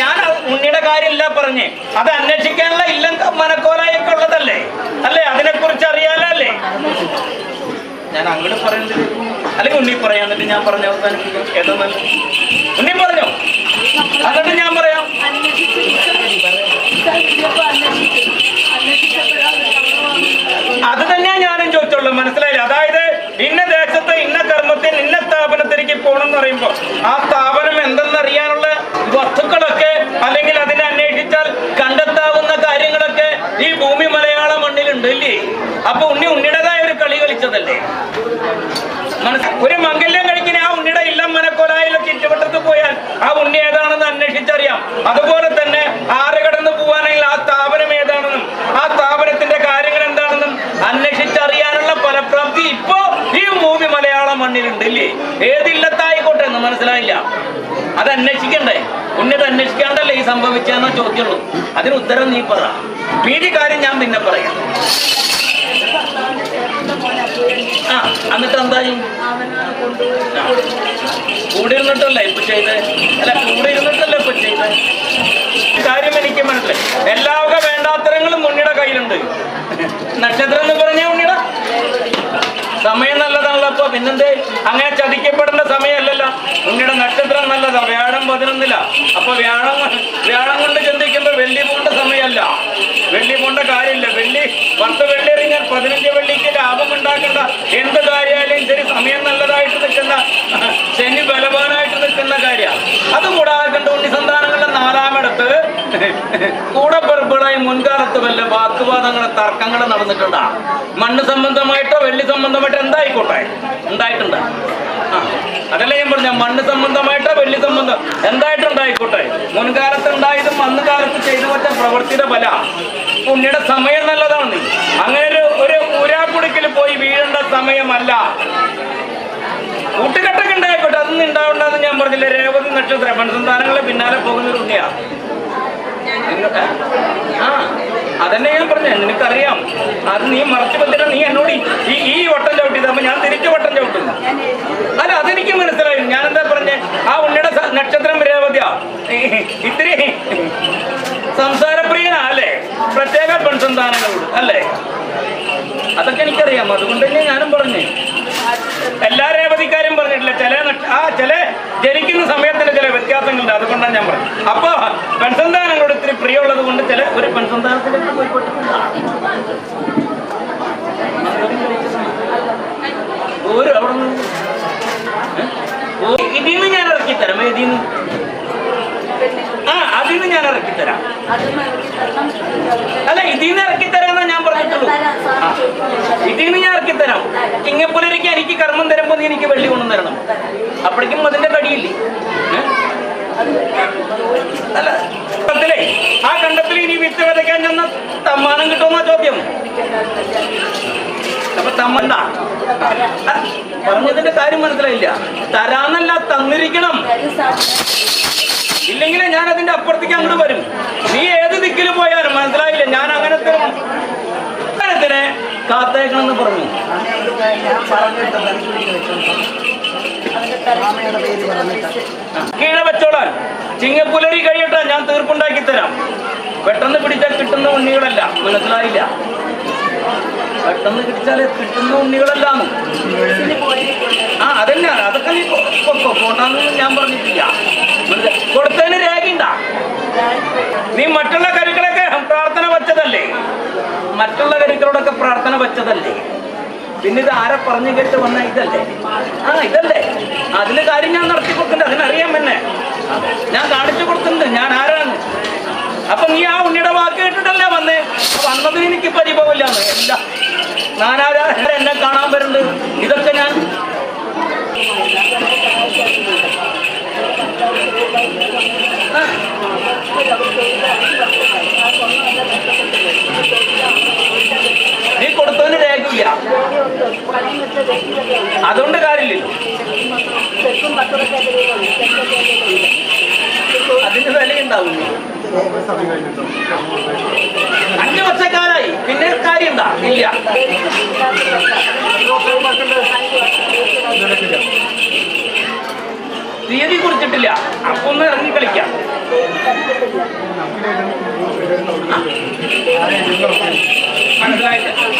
ഞാൻ ഉണ്ണിയുടെ കാര്യമില്ല പറഞ്ഞേ. അത് അന്വേഷിക്കാനുള്ള ഇല്ലം മനക്കോലായൊക്കെ ഉള്ളതല്ലേ? അല്ലേ? അതിനെ കുറിച്ച് അറിയാലല്ലേ ഞാൻ അങ്ങോട്ട് പറയുന്നത് അല്ലെങ്കിൽ ഉണ്ണി പറയാം. എന്നിട്ട് ഞാൻ പറഞ്ഞ അവസാനിപ്പിക്കും. ഉണ്ണി പറഞ്ഞോ? എന്നിട്ട് ഞാൻ പറയാം. പോകണം എന്ന് പറയുമ്പോ ആ സ്ഥാപനം എന്തെന്നറിയാനുള്ള വസ്തുക്കളൊക്കെ അല്ലെങ്കിൽ അതിനെ അന്വേഷിച്ചാൽ കണ്ടെത്താവുന്ന കാര്യങ്ങളൊക്കെ ഈ ഭൂമി മലയാള മണ്ണിലുണ്ട് ഇല്ലേ? അപ്പൊ ഉണ്ണി ഉണ്ണിയുടേതായ ഒരു കളി കളിച്ചതല്ലേ? ഒരു മംഗല്യം കഴിക്കുന്ന ആ ഉണ്ണിയുടെ ഇല്ലം മനക്കോലായിലെ ചുറ്റുവട്ടത്ത് പോയാൽ ആ ഉണ്ണി ഏതാണെന്ന് അന്വേഷിച്ചറിയാം അതുപോലെ തന്നെ ആറ് കടന്ന് പോവാണെങ്കിൽ ആ സ്ഥാപനം ഏതാണെന്നും ആ സ്ഥാപനത്തിന്റെ കാര്യങ്ങൾ എന്താണെന്നും അന്വേഷിച്ചറിയാനുള്ള ഫലപ്രാപ്തി ഇപ്പോ ഈ ഭൂമി മലയാള മണ്ണിലുണ്ട് ഇല്ലേ ഏതില്ലത്തായിക്കോട്ടെ എന്ന് മനസ്സിലായില്ല അത് അന്വേഷിക്കണ്ടേ ഉണ്ണിത് അന്വേഷിക്കാണ്ടല്ലേ ഈ സംഭവിച്ചെന്ന ചോദ്യമുള്ളൂ അതിന് ഉത്തരം നീ പറ. മീതി കാര്യം ഞാൻ പിന്നെ പറയാം. ആ എന്നിട്ട് എന്തായി. കൂടെ ഇരുന്നിട്ടല്ലേ ഇപ്പൊ ചെയ്ത്? അല്ല കൂടെ ഇരുന്നിട്ടല്ലേ ഇപ്പൊ ചെയ്ത്? കാര്യം എനിക്ക് മനസ്സിലായി. എല്ലാവരും വേണ്ടാത്തരങ്ങളും ഉണ്ണിയുടെ കയ്യിലുണ്ട്. നക്ഷത്രം എന്ന് പറഞ്ഞ ഉണ്ണിയുടെ? സമയം നല്ലതാണല്ലോ പിന്നെന്തേ? അങ്ങനെ ചതിക്കപ്പെടേണ്ട സമയമല്ലല്ലോ. ഉണ്ണിയുടെ നക്ഷത്രം നല്ലതാ. വ്യാഴം പതിനൊന്നില്ല അപ്പൊ വ്യാഴം വ്യാഴം കൊണ്ട് ചിന്തിക്കുമ്പോ വെള്ളി പോകേണ്ട സമയമല്ല. വെള്ളി കൊണ്ട കാര്യമില്ല. വെള്ളി പത്ത് വെള്ളി എറിഞ്ഞാൽ പതിനഞ്ച് വെള്ളിക്ക് ലാഭം ഉണ്ടാക്കേണ്ട. എന്ത് കാര്യമായാലും ശരി സമയം നല്ലതായിട്ട് നിൽക്കുന്ന ശനി ബലവാനായിട്ട് നിൽക്കുന്ന കാര്യമാണ്. അത് കൂടാതെ കണ്ട് ഉണ്ണി സന്താനങ്ങളുടെ നാലാമിടത്ത് കൂടപ്പിറപ്പുകളായി മുൻകാലത്ത് വല്ല വാക്കുവാദങ്ങളും തർക്കങ്ങളും നടന്നിട്ടുണ്ടാ. മണ്ണ് സംബന്ധമായിട്ടോ വെള്ളി സംബന്ധമായിട്ടോ എന്തായിക്കോട്ടെ? ഉണ്ടായിട്ടുണ്ട് അതല്ലേ ഞാൻ പറഞ്ഞ? മണ്ണ് സംബന്ധമായിട്ടോ വെള്ളി സംബന്ധം? എന്തായിട്ടുണ്ടായിക്കോട്ടെ? മുൻകാലത്ത് ഉണ്ടായതും അന്ന് കാലത്ത് ചെയ്തു വെച്ച പ്രവൃത്തിയുടെ ഫല. പുണ്യുടെ സമയം നല്ലതാണ് അങ്ങനെ ഒരു ഒരു ഊരാക്കുടുക്കിൽ പോയി വീഴേണ്ട സമയമല്ല. കൂട്ടുകെട്ടൊക്കെ ഉണ്ടായിക്കോട്ടെ? അതൊന്നും ഉണ്ടാവണ്ടെന്ന് ഞാൻ പറഞ്ഞില്ല. രേവതി നക്ഷത്രം പെൺസന്താനങ്ങളെ പിന്നാലെ പോകുന്ന ഒരു ഉണ്ണിയാ ആ. അതന്നെ ഞാൻ പറഞ്ഞു നിനക്കറിയാം. അത് നീ മറച്ചു പറ്റില്ല നീ എന്നോട് ഈ- ഈ വട്ടം ചവിട്ടിയത്. അപ്പൊ ഞാൻ തിരിച്ചു വട്ടം ചവിട്ടും അല്ല അതെനിക്ക് മനസ്സിലായി. ഞാൻ എന്താ പറഞ്ഞേ? ആ ഉണ്ണിയുടെ നക്ഷത്രം രേവതിയാ ഇത്തിരി സംസാരപ്രിയനാ അല്ലേ? പ്രത്യേക പെൺസന്താനങ്ങളോട് അല്ലേ? അതൊക്കെ എനിക്കറിയാം. അതുകൊണ്ട് തന്നെ ഞാനും പറഞ്ഞു. എല്ലാ രേവതിക്കാരും പറഞ്ഞിട്ടില്ല. ചില ആ ചില ജനിക്കുന്ന സമയത്തിന് വ്യത്യാസങ്ങളുണ്ട് അതുകൊണ്ടാണ് ഞാൻ പറഞ്ഞത്. അപ്പൊ പെൺസന്താനങ്ങളോട് ഇത്തിരി പ്രിയമുള്ളത് കൊണ്ട് ചില ഒരു പെൺസന്താനത്തിലേക്ക് പോയി പെട്ടിട്ടുണ്ട്. ഒരു അവിടെ ഇതിൽ ഞാൻ ഇറക്കി തരാം ഇതിൽ നിന്ന്? ആ അതിൽ നിന്ന് ഞാൻ ഇറക്കി തരാം അല്ല ഇതിൽ നിന്ന് ഇറക്കി തരാമെന്നാ ഞാൻ പറഞ്ഞിട്ടുള്ളൂ. ഇതിൽ നിന്ന് ഞാൻ ഇറക്കി തരാം ചിങ്ങപ്പുലരിക്ക് എനിക്ക് കർമ്മം തരുമ്പോൾ എനിക്ക് വെള്ളി കൊണ്ടു തരണം. അപ്പോഴേക്കും അതിന്റെ കടിയില്ലേ? അല്ല കണ്ടത്തിലെ ആ കണ്ടത്തിൽ ഇനി വിത്ത് വിതയ്ക്കാൻ ചെന്ന തമ്മാനം കിട്ടുമെന്നാ ചോദ്യം. അപ്പൊ തമ്മണ്ട പറഞ്ഞതിന്റെ കാര്യം മനസ്സിലായില്ല. തരാന്നല്ല തന്നിരിക്കണം. ഇല്ലെങ്കിൽ ഞാൻ അതിന്റെ അപ്പുറത്തേക്ക് അങ്ങോട്ട് വരും. നീ ഏത് ദിക്കിൽ പോയാലും മനസ്സിലായില്ല? ഞാൻ അങ്ങനത്തെ അങ്ങനത്തിനെ കാത്തേക്കണം എന്ന് പറഞ്ഞു. കീഴെ വെച്ചോളാൻ ചിങ്ങപ്പുലരി കഴിയട്ടെ ഞാൻ തീർപ്പുണ്ടാക്കി തരാം. പെട്ടെന്ന് പിടിച്ചാൽ കിട്ടുന്ന ഉണ്ണികളല്ല. മനസ്സിലായില്ല? പെട്ടെന്ന് പിടിച്ചാൽ കിട്ടുന്ന ഉണ്ണികളല്ലാന്ന്. ആ അതന്നെ അതൊക്കെ നീ പോട്ടാന്ന് ഞാൻ പറഞ്ഞിട്ടില്ല. കൊടുത്തതിന് രേഖയുണ്ടാ നീ മറ്റുള്ള കരുക്കളൊക്കെ പ്രാർത്ഥന വച്ചതല്ലേ? മറ്റുള്ള കരുക്കളോടൊക്കെ പ്രാർത്ഥന വെച്ചതല്ലേ? പിന്നെ ഇത് ആരെ പറഞ്ഞു കേട്ട് വന്ന ഇതല്ലേ? ആ ഇതല്ലേ. അതിന് കാര്യം ഞാൻ നടത്തി കൊടുക്കുന്നുണ്ട്. അതിനറിയാൻ എന്നെ. ഞാൻ കാണിച്ചു കൊടുക്കുന്നുണ്ട്. ഞാൻ ആരാണ്? അപ്പൊ നീ ആ ഉണ്ണിയുടെ വാക്ക് കേട്ടിട്ടല്ലേ വന്നേ? വന്നത് എനിക്ക് പരിഭവമില്ലാന്ന് എല്ലാം നാനാരാ കൊടുത്തതിന് രേഖയില്ല. അതുകൊണ്ട് കാര്യമില്ലല്ലോ അതിന് വിലയുണ്ടാവില്ല അഞ്ചു വർഷക്കാരായി പിന്നെ കാര്യം എന്താ ഇല്ല. തീയതി കുറിച്ചിട്ടില്ല. അപ്പൊ ഒന്ന് ഇറങ്ങി കളിക്കാം. മനസ്സിലായില്ല? ആ.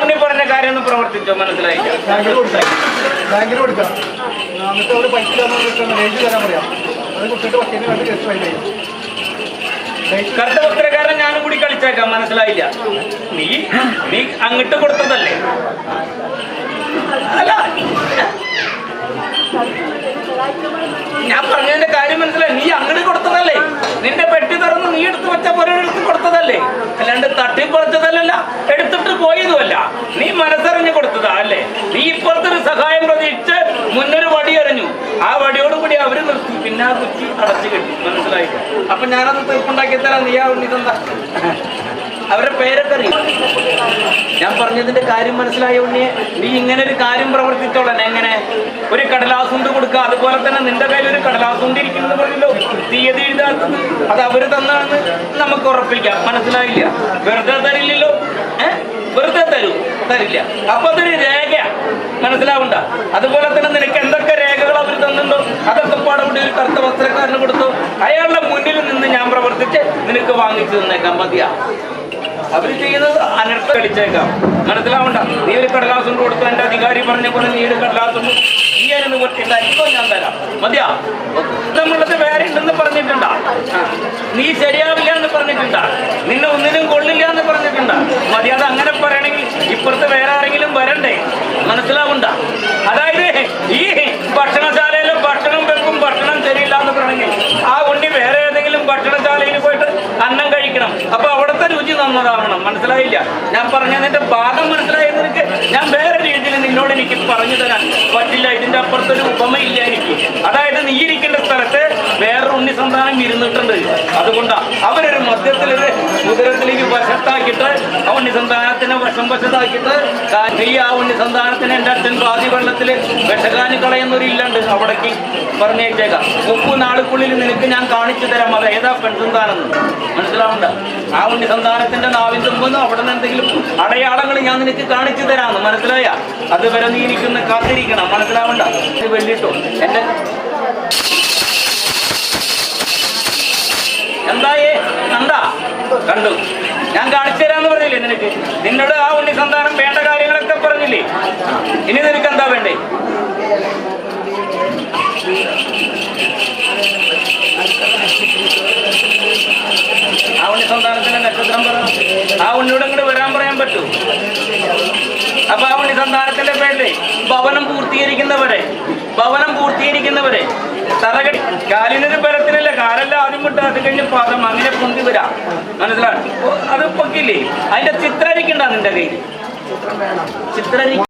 ഉണ്ണി പറഞ്ഞ കാര്യമൊന്നും പ്രവർത്തിച്ചോ മനസ്സിലായി ബാങ്കിൽ കൊടുക്കാം. എന്നിട്ട് അവർ പൈസ തരാൻ പറയാം. അത് കൊടുത്തിട്ട് പത്തിന് വേണ്ടി കേസ് ഫയൽ കറുത്ത വസ്ത്രക്കാരൻ ഞാനും കൂടി കളിച്ചേക്കാം മനസ്സിലായില്ല. നീ നീ അങ്ങോട്ട് കൊടുത്തതല്ലേ? അല്ല. ഞാൻ പറഞ്ഞതിന്റെ കാര്യം മനസ്സിലായി. നീ അങ്ങോട്ട് കൊടുത്തതല്ലേ? നിന്റെ പെട്ടി തുറന്ന് നീ എടുത്ത് വെച്ച പോലെ എടുത്ത് കൊടുത്തതല്ലേ? അല്ലാണ്ട് തട്ടിപ്പറിച്ചതല്ലല്ല എടുത്തിട്ട് പോയതുമല്ല. നീ മനസ്സറിഞ്ഞ് കൊടുത്തതാ അല്ലേ? നീ ഇപ്പുറത്തൊരു സഹായം പ്രതീക്ഷിച്ച് മുന്നൊരു ആ വടിയോടുകൂടി അവർ നിർത്തി. പിന്നെ ആ കുറ്റി അടച്ചു കെട്ടി. മനസ്സിലായി അപ്പൊ ഞാനത് തീർപ്പുണ്ടാക്കി തരാം നീ ആ ഉണ്ണിതെന്താ അവരുടെ പേരൊക്കെ അറിയാം? ഞാൻ പറഞ്ഞതിന്റെ കാര്യം മനസ്സിലായ ഉണ്ണിയെ? നീ ഇങ്ങനെ ഒരു കാര്യം പ്രവർത്തിച്ചോളാൻ എങ്ങനെ ഒരു കടലാസുണ്ട് കൊടുക്കുക. അതുപോലെ തന്നെ നിന്റെ കയ്യിൽ ഒരു കടലാസുണ്ട് ഇരിക്കുന്നത് പറഞ്ഞല്ലോ. തീയതി എഴുതാത്തത് അത് അവർ തന്നാണെന്ന് നമുക്ക് ഉറപ്പിക്കാം. മനസ്സിലായില്ല? വെറുതെ തരില്ലല്ലോ. ഏ? വെറുതെ തരൂ. തരില്ല. അപ്പൊ അതൊരു രേഖ മനസ്സിലാവണ്ട? അതുപോലെ തന്നെ നിനക്ക് എന്തൊക്കെ രേഖകൾ അവർ തന്നിട്ടുണ്ടോ? അതൊക്കെ പാടവിടെ കറുത്ത വസ്ത്രക്കാരന് കൊടുത്തു. അയാളുടെ മുന്നിൽ നിന്ന് ഞാൻ പ്രവർത്തിച്ച് നിനക്ക് വാങ്ങിച്ചു തന്നേക്കാം മതിയാ. അവർ ചെയ്യുന്നത് അനർത്ഥ കളിച്ചേക്കാം മനസ്സിലാവണ്ട? നീ ഒരു കടലാസം കൊടുത്തു എന്റെ അധികാരി പറഞ്ഞ പോലെ നീ ഒരു കടലാസം നീ അതിന് ഇപ്പൊ ഞാൻ തരാം. മതിയാ? നമ്മളത് വേറെ ഉണ്ടെന്ന് പറഞ്ഞിട്ടുണ്ടാ? നീ ശരിയാവില്ല എന്ന് പറഞ്ഞിട്ടുണ്ടാ? നിന്നെ ഒന്നിനും കൊള്ളില്ല എന്ന് പറഞ്ഞിട്ടുണ്ടാ? മതി അത് അങ്ങനെ പറയണെങ്കിൽ ഇപ്പുറത്ത് വേറെ ആരെങ്കിലും വരണ്ടേ? മനസ്സിലാവണ്ട? അതായത് ഈ ഭക്ഷണശാലയിൽ ഭക്ഷണം വെക്കും ഭക്ഷണം ശരിയില്ല എന്ന് പറയണമെങ്കിൽ ആ ഉണ്ണി വേറെ ഏതെങ്കിലും ഭക്ഷണശാലയിൽ പോയിട്ട് അന്നം കഴിക്കണം അപ്പൊ രുചി മനസ്സിലായില്ല? ഞാൻ പറഞ്ഞതിന്റെ ഭാഗം മനസ്സിലായി നിനക്ക് ഞാൻ വേറെ രീതിയിൽ നിന്നോട് എനിക്ക് പറഞ്ഞു തരാൻ പറ്റില്ല. ഇതിന്റെ അപ്പുറത്തൊരു ഉപമയില്ല എനിക്ക്. അതായത് നീ ഇരിക്കേണ്ട സ്ഥലത്ത് വേറൊരു ഉണ്ണി സന്താനം ഇരുന്നിട്ടുണ്ട്. അതുകൊണ്ടാണ് അവരൊരു മദ്യത്തിലൊരു ഉദരത്തിലേക്ക് വശത്താക്കിയിട്ട് ആ ഉണ്ണി സന്താനത്തിനെ വശം വശത്താക്കിയിട്ട് ഈ ആ ഉണ്ണി സന്താനത്തിന് എന്റെ അച്ഛൻ പാതി വെള്ളത്തിൽ വിഷകാനി കളയുന്നൊരു അവിടേക്ക് പറഞ്ഞേച്ചേക്കാം മുപ്പു നാളുക്കുള്ളിൽ നിനക്ക് ഞാൻ കാണിച്ചു തരാം. അത് ഏതാ പെൺസന്താനെന്ന് മനസ്സിലാവണ്ട ആ ഉണ്ണി സന്താനത്തിന്റെ നാവിൻ തുമ്പെന്ന് അവിടെ നിന്ന് എന്തെങ്കിലും അടയാളങ്ങൾ ഞാൻ നിനക്ക് കാണിച്ചു തരാമെന്ന്. മനസ്സിലായ? അതുവരെ നീ ഇരിക്കുന്ന കാത്തിരിക്കണം. മനസ്സിലാവണ്ട ഇത് വെള്ളിട്ടോ? എന്റെ എന്തായേ? കണ്ടാ? കണ്ടു. ഞാൻ കാണിച്ചു തരാന്ന് പറഞ്ഞില്ലേ നിനക്ക്? നിന്നോട് ആ ഉണ്ണി സന്താനം വേണ്ട കാര്യങ്ങളൊക്കെ പറഞ്ഞില്ലേ? ഇനി നിനക്ക് എന്താ വേണ്ടേ? ആ ഉണ്ണി സന്താനത്തിന്റെ നക്ഷത്രം പറഞ്ഞു? ആ ഉണ്ണിയോട് ഇങ്ങോട്ട് വരാൻ പറയാൻ പറ്റൂ. അപ്പൊ ആ ഉണ്ണി സന്താനത്തിന്റെ പേരിൽ ഭവനം പൂർത്തീകരിക്കുന്നവരെ ഭവനം പൂർത്തീകരിക്കുന്നവരെ തറകടി കാലിനൊരു ബലത്തിനല്ല? കാലെല്ലാം ആദ്യം കൊണ്ട് അത് കഴിഞ്ഞ് പാദം അങ്ങനെ പൊന്തി വരാം. മനസ്സിലാണ് അത് പൊക്കില്ലേ? അതിന്റെ ചിത്രം ഇരിക്കണ്ട നിന്റെ കയ്യിൽ ചിത്രം